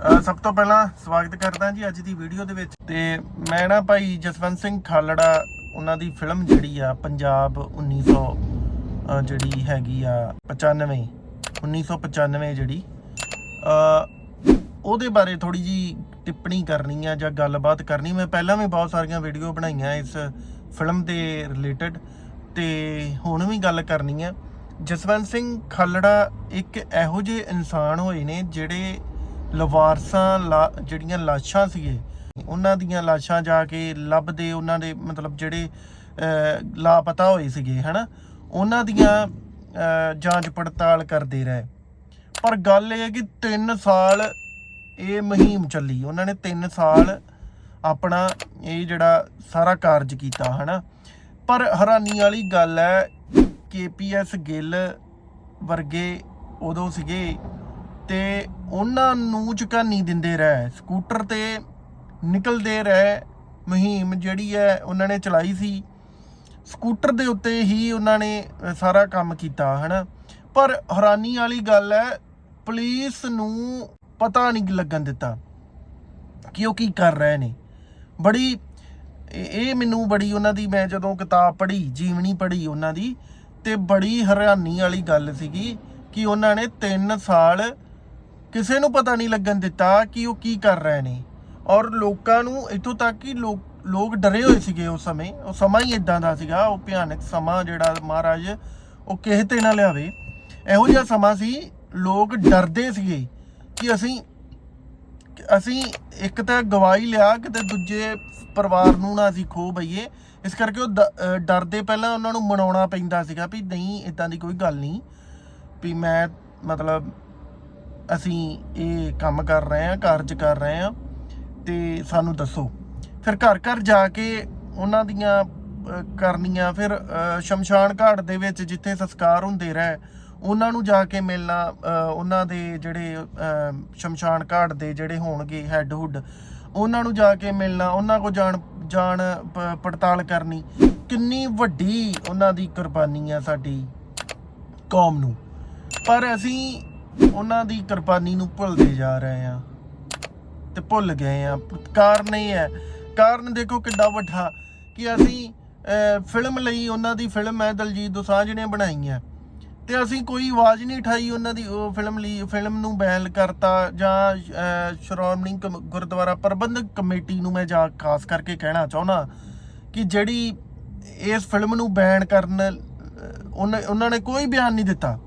ਸਭ ਤੋਂ ਪਹਿਲਾਂ ਸਵਾਗਤ ਕਰਦਾ ਜੀ ਅੱਜ ਦੀ ਵੀਡੀਓ ਦੇ ਵਿੱਚ। ਤੇ ਮੈਂ ਨਾ ਭਾਈ ਜਸਵੰਤ ਸਿੰਘ ਖਾਲੜਾ ਉਹਨਾਂ ਦੀ ਫਿਲਮ ਜਿਹੜੀ ਆ ਪੰਜਾਬ 1900 ਅ, ਜਿਹੜੀ ਹੈਗੀ ਆ 95 1995 ਜਿਹੜੀ ਅ ਉਹਦੇ ਬਾਰੇ ਥੋੜੀ ਜੀ ਟਿੱਪਣੀ ਕਰਨੀ ਆ ਜਾਂ ਗੱਲਬਾਤ ਕਰਨੀ। ਮੈਂ ਪਹਿਲਾਂ ਵੀ ਬਹੁਤ ਸਾਰੀਆਂ ਵੀਡੀਓ ਬਣਾਈਆਂ ਇਸ ਫਿਲਮ ਦੇ ਰਿਲੇਟਡ ਤੇ ਹੁਣ ਵੀ ਗੱਲ ਕਰਨੀ ਆ। ਜਸਵੰਤ ਸਿੰਘ ਖਾਲੜਾ ਇੱਕ ਇਹੋ ਜਿਹੇ ਇਨਸਾਨ ਹੋਏ ਨੇ ਜਿਹੜੇ ਲਵਾਰਸਾਂ, ਲਾ- ਜਿਹੜੀਆਂ ਲਾਸ਼ਾਂ ਸੀਗੇ, ਉਹਨਾਂ ਦੀਆਂ ਲਾਸ਼ਾਂ ਜਾ ਕੇ ਲੱਭਦੇ, ਉਹਨਾਂ ਦੇ ਮਤਲਬ ਜਿਹੜੇ ਲਾਪਤਾ ਹੋਏ ਸੀਗੇ, ਹਨਾ? ਉਹਨਾਂ ਦੀਆਂ ਜਾਂਚ ਪੜਤਾਲ ਕਰਦੇ ਰਹੇ। ਪਰ ਗੱਲ ਇਹ ਹੈ ਕਿ 3 ਸਾਲ ਇਹ ਮੁਹਿੰਮ ਚੱਲੀ। ਉਹਨਾਂ ਨੇ 3 ਸਾਲ ਆਪਣਾ ਇਹ ਜਿਹੜਾ ਸਾਰਾ ਕਾਰਜ ਕੀਤਾ, ਹਨਾ? ਪਰ ਹੈਰਾਨੀ ਵਾਲੀ ਗੱਲ ਹੈ ਕੇਪੀਐਸ ਗਿੱਲ ਵਰਗੇ ਉਦੋਂ ਸੀਗੇ ਤੇ ਉਹਨਾਂ ਨੂੰ ਝੁਕਾਨੀ ਦਿੰਦੇ ਰਹੇ। ਸਕੂਟਰ ਤੇ ਨਿਕਲਦੇ ਰਹੇ ਮੁਹਿੰਮ ਜਿਹੜੀ ਹੈ ਉਹਨਾਂ ਨੇ ਚਲਾਈ ਸੀ। ਸਕੂਟਰ ਦੇ ਉੱਤੇ ਹੀ ਉਹਨਾਂ ਨੇ ਸਾਰਾ ਕੰਮ ਕੀਤਾ, ਹਨਾ? ਪਰ ਹੈਰਾਨੀ ਵਾਲੀ ਗੱਲ ਹੈ, ਪੁਲਿਸ ਨੂੰ ਪਤਾ ਨਹੀਂ ਲੱਗਣ ਦਿੱਤਾ ਕਿ ਉਹ ਕੀ ਕਰ ਰਹੇ ਨੇ। ਬੜੀ, ਇਹ ਇਹ ਮੈਨੂੰ ਬੜੀ ਉਹਨਾਂ ਦੀ, ਮੈਂ ਜਦੋਂ ਕਿਤਾਬ ਪੜ੍ਹੀ, ਜੀਵਨੀ ਪੜ੍ਹੀ ਉਹਨਾਂ ਦੀ, ਤੇ ਬੜੀ ਹੈਰਾਨੀ ਵਾਲੀ ਗੱਲ ਸੀਗੀ ਕਿ ਉਹਨਾਂ ਨੇ 3 ਸਾਲ ਕਿਸੇ ਨੂੰ ਪਤਾ ਨਹੀਂ ਲੱਗਣ ਦਿੱਤਾ ਕਿ ਉਹ ਕੀ ਕਰ ਰਹੇ ਨੇ। ਔਰ ਲੋਕਾਂ ਨੂੰ ਇੱਥੋਂ ਤੱਕ ਕਿ ਲੋਕ ਲੋਕ ਡਰੇ ਹੋਏ ਸੀਗੇ ਉਸ ਸਮੇਂ। ਉਹ ਸਮਾਂ ਹੀ ਇਦਾਂ ਦਾ ਸੀਗਾ, ਉਹ ਭਿਆਨਕ ਸਮਾਂ ਜਿਹੜਾ ਮਹਾਰਾਜ ਉਹ ਕਿਸੇ ਤੇ ਨਾ ਲਿਆਵੇ। ਇਹੋ ਜਿਹਾ ਸਮਾਂ ਸੀ, ਲੋਕ ਡਰਦੇ ਸੀਗੇ ਕਿ ਅਸੀਂ ਅਸੀਂ ਇੱਕ ਤਾਂ ਗਵਾਹੀ ਲਿਆ, ਕਿਤੇ ਦੂਜੇ ਪਰਿਵਾਰ ਨੂੰ ਨਾ ਅਸੀਂ ਖੋ ਬਈਏ। ਇਸ ਕਰਕੇ ਉਹ ਡਰਦੇ ਪਹਿਲਾਂ ਉਹਨਾਂ ਨੂੰ ਮਨਾਉਣਾ ਪੈਂਦਾ ਸੀਗਾ ਵੀ ਨਹੀਂ ਇਦਾਂ ਦੀ ਕੋਈ ਗੱਲ ਨਹੀਂ। ਵੀ ਮੈਂ ਮਤਲਬ ਅਸੀਂ ਇਹ ਕੰਮ ਕਰ ਰਹੇ ਹਾਂ, ਕਾਰਜ ਕਰ ਰਹੇ ਹਾਂ ਤੇ ਸਾਨੂੰ ਦੱਸੋ। ਫਿਰ ਘਰ ਘਰ ਜਾ ਕੇ ਉਹਨਾਂ ਦੀਆਂ ਕਰਨੀਆਂ, ਫਿਰ ਸ਼ਮਸ਼ਾਨ ਘਾਟ ਦੇ ਵਿੱਚ ਜਿੱਥੇ ਸੰਸਕਾਰ ਹੁੰਦੇ ਰਹੇ, ਉਹਨਾਂ ਨੂੰ ਜਾ ਕੇ ਮਿਲਣਾ ਉਹਨਾਂ ਦੇ ਜਿਹੜੇ ਸ਼ਮਸ਼ਾਨ ਘਾਟ ਦੇ ਜਿਹੜੇ ਹੋਣਗੇ ਹੈੱਡ ਹੁੱਡ ਉਹਨਾਂ ਨੂੰ ਜਾ ਕੇ ਮਿਲਣਾ, ਉਹਨਾਂ ਕੋ ਜਾਣ ਜਾਣ, ਪ- ਪੜਤਾਲ ਕਰਨੀ। ਕਿੰਨੀ ਵੱਡੀ ਉਹਨਾਂ ਦੀ ਕੁਰਬਾਨੀ ਆ ਸਾਡੀ ਕੌਮ ਨੂੰ। ਪਰ ਅਸੀਂ ਉਹਨਾਂ ਦੀ ਕੁਰਬਾਨੀ ਨੂੰ ਭੁੱਲਦੇ ਜਾ ਰਹੇ ਹਾਂ ਤੇ ਭੁੱਲ ਗਏ ਆ ਕਾਰਨ ਇਹ ਹੈ, ਕਾਰਨ ਦੇਖੋ ਕਿੱਡਾ ਵੱਡਾ ਕਿ ਅਸੀਂ ਫਿਲਮ ਲਈ ਉਹਨਾਂ ਦੀ ਫਿਲਮ ਹੈ ਦਲਜੀਤ ਦੋਸਾਂਝ ਨੇ ਬਣਾਈ ਹੈ। ਤੇ ਅਸੀਂ ਕੋਈ ਆਵਾਜ਼ ਨਹੀਂ ਉਠਾਈ ਉਹਨਾਂ ਦੀ ਉਹ ਫਿਲਮ ਲਈ, ਫਿਲਮ ਨੂੰ ਬੈਨ ਕਰਤਾ ਜਾਂ ਸ਼੍ਰੋਮਣੀ ਕਮ- ਗੁਰਦੁਆਰਾ ਪ੍ਰਬੰਧਕ ਕਮੇਟੀ ਨੂੰ ਮੈਂ ਜਾ ਖਾਸ ਕਰਕੇ ਕਹਿਣਾ ਚਾਹੁੰਦਾ ਕਿ ਜਿਹੜੀ ਇਸ ਫਿਲਮ ਨੂੰ ਬੈਨ ਕਰਨ ਉਹਨਾਂ ਉਹਨਾਂ ਨੇ ਕੋਈ ਬਿਆਨ ਨਹੀਂ ਦਿੱਤਾ।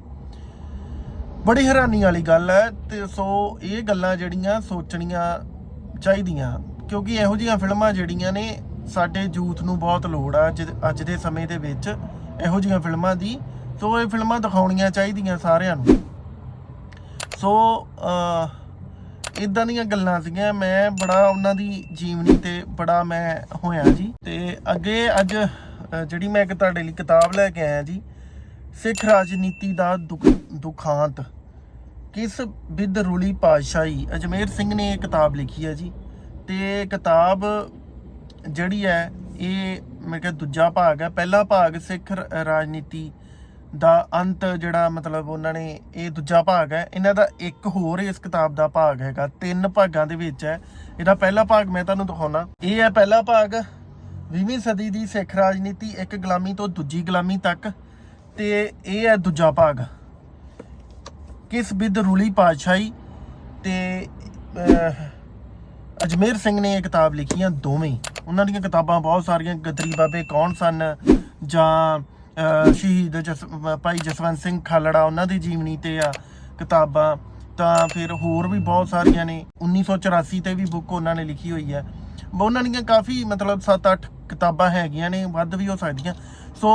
ਬੜੀ ਹੈਰਾਨੀ ਵਾਲੀ ਗੱਲ ਹੈ ਤੇ ਸੋ ਇਹ ਗੱਲਾਂ ਜਿਹੜੀਆਂ ਸੋਚਣੀਆਂ ਚਾਹੀਦੀਆਂ, ਕਿਉਂਕਿ ਇਹੋ ਜਿਹੀਆਂ ਫਿਲਮਾਂ ਜਿਹੜੀਆਂ ਨੇ ਸਾਡੇ ਯੂਥ ਨੂੰ ਬਹੁਤ ਲੋੜ ਆ ਅੱਜ ਅੱਜ ਦੇ ਸਮੇਂ ਦੇ ਵਿੱਚ ਇਹੋ ਜਿਹੀਆਂ ਫਿਲਮਾਂ ਦੀ, ਸੋ ਇਹ ਫਿਲਮਾਂ ਦਿਖਾਉਣੀਆਂ ਚਾਹੀਦੀਆਂ ਸਾਰਿਆਂ ਨੂੰ। ਸੋ ਅ ਇਦਾਂ ਦੀਆਂ ਗੱਲਾਂ ਸੀਗੀਆਂ, ਮੈਂ ਬੜਾ ਉਹਨਾਂ ਦੀ ਜੀਵਨੀ ਤੇ ਬੜਾ ਮੈਂ ਹੋਇਆ ਜੀ, ਤੇ ਅੱਗੇ ਅੱਜ ਜਿਹੜੀ ਮੈਂ ਇੱਕ ਤੁਹਾਡੇ ਲਈ ਕਿਤਾਬ ਲੈ ਕੇ ਆਇਆ ਜੀ ਸਿੱਖ ਰਾਜਨੀਤੀ ਦਾ ਦੁਖ- ਦੁਖਾਂਤ। ਕਿਸ ਵਿਦ ਰੁਲੀ ਪਾਤਸ਼ਾਹੀ ਅਜਮੇਰ ਸਿੰਘ ਨੇ ਇਹ ਕਿਤਾਬ ਲਿਖੀ ਹੈ ਜੀ। ਤੇ ਕਿਤਾਬ ਜਿਹੜੀ ਹੈ, ਇਹ ਮੈਂ ਕਿਹਾ ਦੂਜਾ ਭਾਗ ਹੈ। ਪਹਿਲਾ ਭਾਗ ਸਿੱਖ ਰਾਜਨੀਤੀ ਦਾ ਅੰਤ ਜਿਹੜਾ ਮਤਲਬ ਉਹਨਾਂ ਨੇ ਇਹ ਦੂਜਾ ਭਾਗ ਹੈ। ਇਹਨਾਂ ਦਾ ਇੱਕ ਹੋਰ ਇਸ ਕਿਤਾਬ ਦਾ ਭਾਗ ਹੈਗਾ। ਤਿੰਨ ਭਾਗਾਂ ਦੇ ਵਿੱਚ ਹੈ। ਇਹਦਾ ਪਹਿਲਾ ਭਾਗ ਮੈਂ ਤੁਹਾਨੂੰ ਦਿਖਾਉਣਾ। ਇਹ ਹੈ ਪਹਿਲਾ ਭਾਗ। 20ਵੀਂ ਸਦੀ ਦੀ ਸਿੱਖ ਰਾਜਨੀਤੀ ਇੱਕ ਗੁਲਾਮੀ ਤੋਂ ਦੂਜੀ ਗੁਲਾਮੀ ਤੱਕ ਤੇ ਇਹ ਹੈ ਦੂਜਾ ਭਾਗ। ਕਿਸ ਬਿਦ ਰੂਲੀ ਪਾਤਸ਼ਾਹੀ ਤੇ ਅਜਮੇਰ ਸਿੰਘ ਨੇ ਇਹ ਕਿਤਾਬ ਲਿਖੀਆਂ ਦੋਵੇਂ। ਉਹਨਾਂ ਦੀਆਂ ਕਿਤਾਬਾਂ ਬਹੁਤ ਸਾਰੀਆਂ, ਗਦਰੀ ਬਾਬੇ ਕੌਣ ਸਨ ਜਾਂ ਸ਼ਹੀਦ ਜਸ, ਭਾਈ ਜਸਵੰਤ ਸਿੰਘ ਖਾਲੜਾ, ਉਹਨਾਂ ਦੀ ਜੀਵਨੀ ਤੇ ਆ ਕਿਤਾਬਾਂ। ਤਾਂ ਫਿਰ ਹੋਰ ਵੀ ਬਹੁਤ ਸਾਰੀਆਂ ਨੇ। 1984 ਤੇ ਵੀ ਬੁੱਕ ਉਹਨਾਂ ਨੇ ਲਿਖੀ ਹੋਈ ਹੈ। ਉਹਨਾਂ ਦੀਆਂ ਕਾਫੀ ਮਤਲਬ 7-8 ਕਿਤਾਬਾਂ ਹੈਗੀਆਂ ਨੇ, ਵੱਧ ਵੀ ਹੋ ਸਕਦੀਆਂ। ਸੋ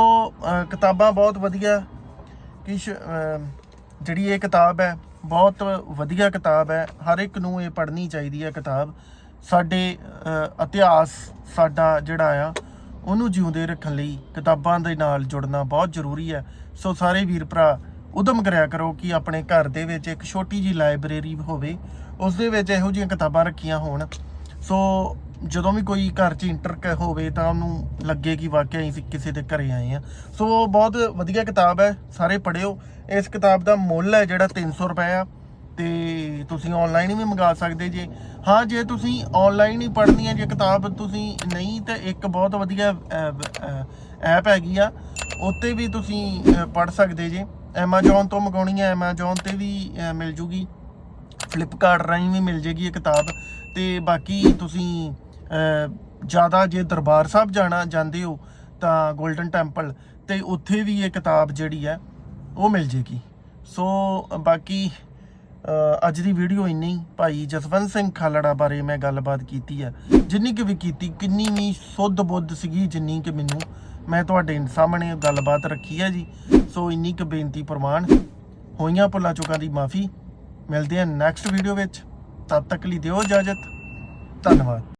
ਕਿਤਾਬਾਂ ਬਹੁਤ ਵਧੀਆ ਕਿਸ਼ ਜਿਹੜੀ ਇਹ ਕਿਤਾਬ ਹੈ, ਬਹੁਤ ਵਧੀਆ ਕਿਤਾਬ ਹੈ। ਹਰ ਇੱਕ ਨੂੰ ਇਹ ਪੜ੍ਹਨੀ ਚਾਹੀਦੀ ਹੈ ਕਿਤਾਬ। ਸਾਡੇ ਇਤਿਹਾਸ ਸਾਡਾ ਜਿਹੜਾ ਆ, ਉਹਨੂੰ ਜਿਉਂਦੇ ਰੱਖਣ ਲਈ ਕਿਤਾਬਾਂ ਦੇ ਨਾਲ ਜੁੜਨਾ ਬਹੁਤ ਜ਼ਰੂਰੀ ਹੈ। ਸੋ, ਸਾਰੇ ਵੀਰ ਭਰਾ, ਉਦਮ ਕਰਿਆ ਕਰੋ ਕਿ ਆਪਣੇ ਘਰ ਦੇ ਵਿੱਚ ਇੱਕ ਛੋਟੀ ਜੀ ਲਾਇਬ੍ਰੇਰੀ ਹੋਵੇ, ਉਸ ਦੇ ਵਿੱਚ ਇਹੋ ਜਿਹੀਆਂ ਕਿਤਾਬਾਂ ਰੱਖੀਆਂ ਹੋਣ। ਸੋ ਜਦੋਂ ਵੀ ਕੋਈ ਘਰ 'ਚ ਇੰਟਰ ਕ- ਹੋਵੇ ਤਾਂ ਉਹਨੂੰ ਲੱਗੇ ਕਿ ਵਾਕਿਆ ਅਸੀਂ ਕਿਸੇ ਦੇ ਘਰੇ ਆਏ ਆ ਸੋ ਬਹੁਤ ਵਧੀਆ ਕਿਤਾਬ ਹੈ, ਸਾਰੇ ਪੜਿਓ ਇਸ ਕਿਤਾਬ ਦਾ ਮੁੱਲ ਹੈ ਜਿਹੜਾ 300 ਰੁਪਏ ਆ ਤੇ ਤੁਸੀਂ ਆਨਲਾਈਨ ਵੀ ਮੰਗਾ ਸਕਦੇ ਜੇ। ਹਾਂ, ਜੇ ਤੁਸੀਂ ਆਨਲਾਈਨ ਹੀ ਪੜ੍ਹਨੀ ਹੈ, ਜੇ ਕਿਤਾਬ ਤੁਸੀਂ ਨਹੀਂ ਤਾਂ ਇੱਕ ਬਹੁਤ ਵਧੀਆ ਐਪ ਹੈਗੀ ਆ, ਉੱਤੇ ਵੀ ਤੁਸੀਂ ਪੜ੍ਹ ਸਕਦੇ ਜੇ। Amazon ਤੋਂ ਮੰਗਾਉਣੀ ਹੈ, Amazon ਤੇ ਵੀ ਮਿਲ ਜੂਗੀ। ਫਲਿੱਪਕਾਰਟ ਰਾਹੀਂ ਵੀ ਮਿਲ ਜੇਗੀ ਇਹ ਕਿਤਾਬ। ਤੇ ਬਾਕੀ ਤੁਸੀਂ ਜ਼ਿਆਦਾ ਜੇ ਦਰਬਾਰ ਸਾਹਿਬ ਜਾਣਾ, ਜਾਂਦੇ ਹੋ ਤਾਂ 골ਡਨ ਟੈਂਪਲ ਤੇ ਉੱਥੇ ਵੀ ਇਹ ਕਿਤਾਬ ਜਿਹੜੀ ਹੈ, ਉਹ ਮਿਲ ਜੇਗੀ। ਸੋ, ਬਾਕੀ ਅੱਜ ਦੀ ਵੀਡੀਓ ਇੰਨੀ ਭਾਈ ਜਸਵੰਤ ਸਿੰਘ ਖਾਲੜਾ ਬਾਰੇ ਮੈਂ ਗੱਲਬਾਤ ਕੀਤੀ ਹੈ। ਜਿੰਨੀ ਕਿ ਵੀ ਕੀਤੀ, ਕਿੰਨੀ ਵੀ ਸੁੱਧ ਬੁੱਧ ਸੀਗੀ, ਜਿੰਨੀ ਕਿ ਮੈਨੂੰ, ਮੈਂ ਤੁਹਾਡੇ ਸਾਹਮਣੇ ਗੱਲਬਾਤ ਰੱਖੀ ਹੈ ਜੀ। ਸੋ, ਇੰਨੀ ਕੁ ਬੇਨਤੀ ਪ੍ਰਮਾਣ। ਹੋਈਆਂ ਭੁੱਲਾਂ ਚੁੱਕਾਂ ਦੀ ਮਾਫੀ। ਮਿਲਦੇ ਹਾਂ ਨੈਕਸਟ ਵੀਡੀਓ ਵਿੱਚ। ਤਦ ਤੱਕ ਲਈ ਦਿਓ ਇਜਾਜ਼ਤ। ਧੰਨਵਾਦ।